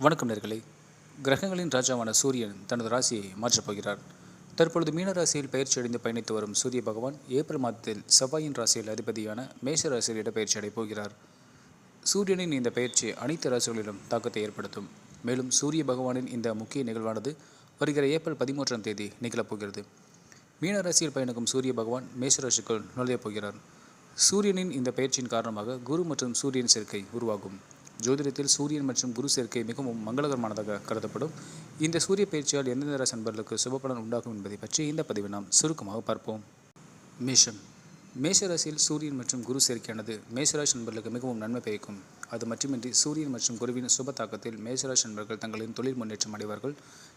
வணக்கம் நேர்களே. கிரகங்களின் ராஜாவான சூரியன் தனது ராசியை மாற்றப் போகிறார். தற்பொழுது மீன ராசியில் பயிற்சி அடைந்து பயணித்து வரும் சூரிய பகவான் ஏப்ரல் மாதத்தில் செவ்வாயின் ராசியில் அதிபதியான மேஷ ராசியில் இடப்பெயர்ச்சி அடையப் போகிறார். சூரியனின் இந்த பயிற்சி அனைத்து ராசிகளிலும் தாக்கத்தை ஏற்படுத்தும். மேலும் சூரிய பகவானின் இந்த முக்கிய நிகழ்வானது வருகிற ஏப்ரல் பதிமூன்றாம் தேதி நிகழப்போகிறது மீன ராசியில் பயணிக்கும் சூரிய பகவான் மேஷராசிக்குள் நுழையப் போகிறார். சூரியனின் இந்த பயிற்சியின் காரணமாக குரு மற்றும் சூரியன் சேர்க்கை உருவாகும். ஜோதிடத்தில் சூரியன் மற்றும் குரு சேர்க்கை மிகவும் மங்களகரமானதாக கருதப்படும். இந்த சூரிய பயிற்சியால் எந்தெந்த ராசி நண்பர்களுக்கு சுபபலன் உண்டாகும் என்பதை பற்றி இந்த பதிவை நாம் சுருக்கமாக பார்ப்போம். மேஷம். மேஷராசியில் சூரியன் மற்றும் குரு சேர்க்கையானது மேஷராசி நண்பர்களுக்கு மிகவும் நன்மை பயக்கும். அது மட்டுமின்றி சூரியன் மற்றும் குருவின் சுப தாக்கத்தில் மேஷராசி நண்பர்கள் தங்களின் தொழில் முன்னேற்றம் அடைவார்கள்.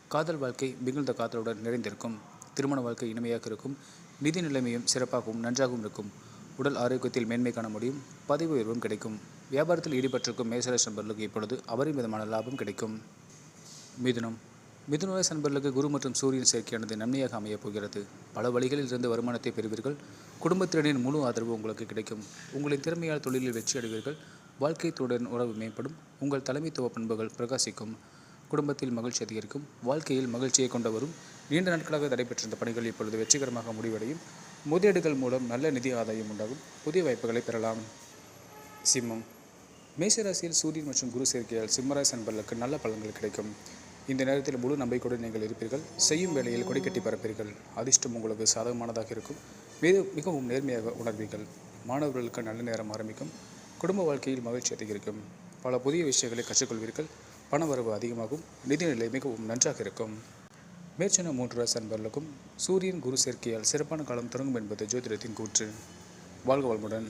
காதல் வாழ்க்கை மிகுந்த காதலுடன் நிறைந்திருக்கும். திருமண வாழ்க்கை இனிமையாக இருக்கும். நிதி நிலைமையும் சிறப்பாகவும் நன்றாகவும் இருக்கும். உடல் ஆரோக்கியத்தில் மேன்மை காண முடியும். பதவி உயர்வும் கிடைக்கும். வியாபாரத்தில் ஈடுபட்டிருக்கும் மேசராசி நண்பர்களுக்கு இப்பொழுது அபரிமிதமான லாபம் கிடைக்கும். மிதுனம். மிதுனராசி நண்பர்களுக்கு குரு மற்றும் சூரியன் சேர்க்கையானது நன்மையாக அமையப் போகிறது. பல வழிகளில் இருந்து வருமானத்தை பெறுவீர்கள். குடும்பத்தினரின் முழு ஆதரவு உங்களுக்கு கிடைக்கும். உங்களின் திறமையால் தொழிலில் வெற்றி அடைவீர்கள். வாழ்க்கை துடன் உறவு மேம்படும். உங்கள் தலைமைத்துவ பண்புகள் பிரகாசிக்கும். குடும்பத்தில் மகிழ்ச்சி அதிகரிக்கும். வாழ்க்கையில் மகிழ்ச்சியை கொண்டு வரும் நீண்ட நாட்களாக நடைபெற்றிருந்த பணிகள் இப்பொழுது வெற்றிகரமாக முடிவடையும். முதலீடுகள் மூலம் நல்ல நிதி ஆதாயம் உண்டாகும். புதிய வாய்ப்புகளை பெறலாம். சிம்மம். மேசராசியில் சூரியன் மற்றும் குரு சேர்க்கையால் சிம்மராசி நண்பர்களுக்கு நல்ல பலன்கள் கிடைக்கும். இந்த நேரத்தில் முழு நம்பிக்கையுடன் நீங்கள் இருப்பீர்கள். செய்யும் வேலையில் கொடிக்கட்டி பரப்பீர்கள் அதிர்ஷ்டம் உங்களுக்கு சாதகமானதாக இருக்கும். மிக மிகவும் நேர்மையாக உணர்வீர்கள். மாணவர்களுக்கு நல்ல நேரம் ஆரம்பிக்கும். குடும்ப வாழ்க்கையில் மகிழ்ச்சி அதிகரிக்கும். பல புதிய விஷயங்களை கற்றுக்கொள்வீர்கள். பண வரவு அதிகமாகும். நிதிநிலை மிகவும் நன்றாக இருக்கும். மேற்சொன்ன மூன்று ராசி நண்பர்களுக்கும் சூரியன் குரு சேர்க்கையால் சிறப்பான காலம் தொடங்கும் என்பது ஜோதிடத்தின் கூற்று. வாழ்க வாழ்முடன்